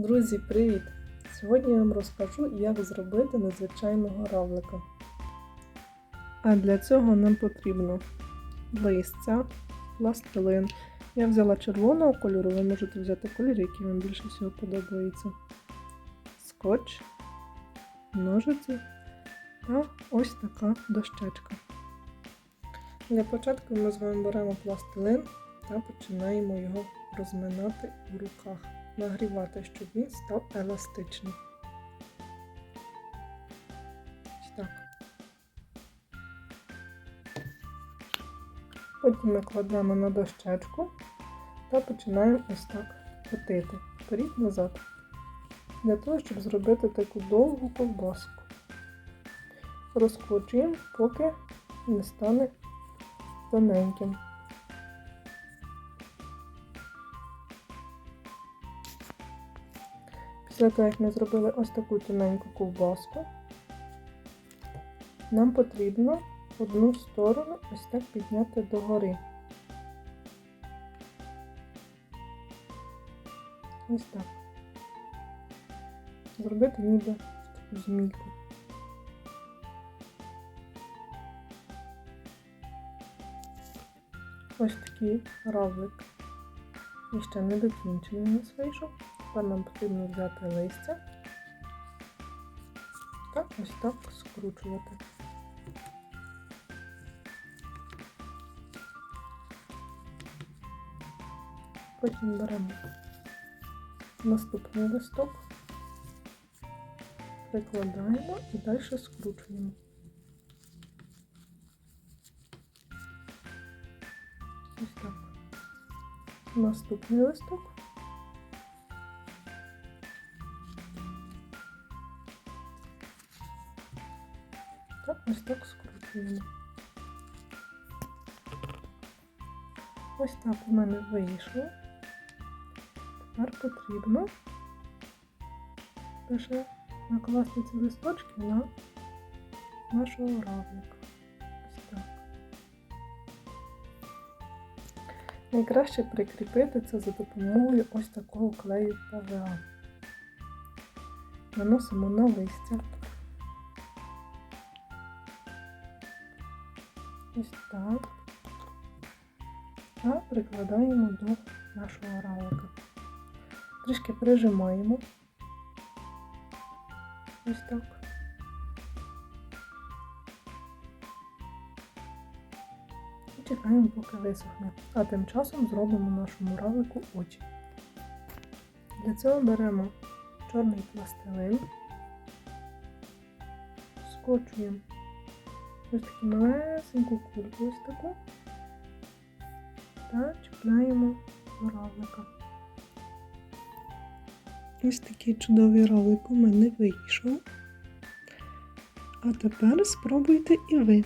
Друзі, привіт! Сьогодні я вам розкажу, як зробити незвичайного равлика. А для цього нам потрібно листя, пластилин. Я взяла червоного кольору, ви можете взяти колір, який вам більше всього подобається. Скотч, ножиці та ось така дощечка. Для початку ми з вами беремо пластилин та починаємо його розминати у руках, нагрівати, щоб він став еластичним. Так. Потім ми кладемо на дощечку та починаємо ось так котити вперед назад. Для того, щоб зробити таку довгу ковбаску. Розкручуємо, поки не стане тоненьким. Того, як ми зробили ось таку тоненьку ковбаску, нам потрібно одну сторону ось так підняти догори. Ось так. Зробити ніби таку змійку. Ось такий равлик. І ще не докінчений у нас вийшов. Тепер нам потрібно взяти листя та ось так скручувати. Потім беремо наступний листок, прикладаємо і далі скручуємо. Ось так. Наступний листок. Та ось так скручуємо. Ось так у мене вийшло. Тепер потрібно лише накласти ці листочки на нашого равлика. Найкраще прикріпити це за допомогою ось такого клею ПВА. Наносимо на листя. Ось так. Та прикладаємо до нашого равлика. Трішки прижимаємо. Ось так. Чекаємо, поки висохне. А тим часом зробимо нашому равлику очі. Для цього беремо чорний пластилин, скочуємо ось таку малесеньку кульку ось таку та чіпляємо до равлика. Ось такий чудовий равлик у мене вийшов. А тепер спробуйте і ви.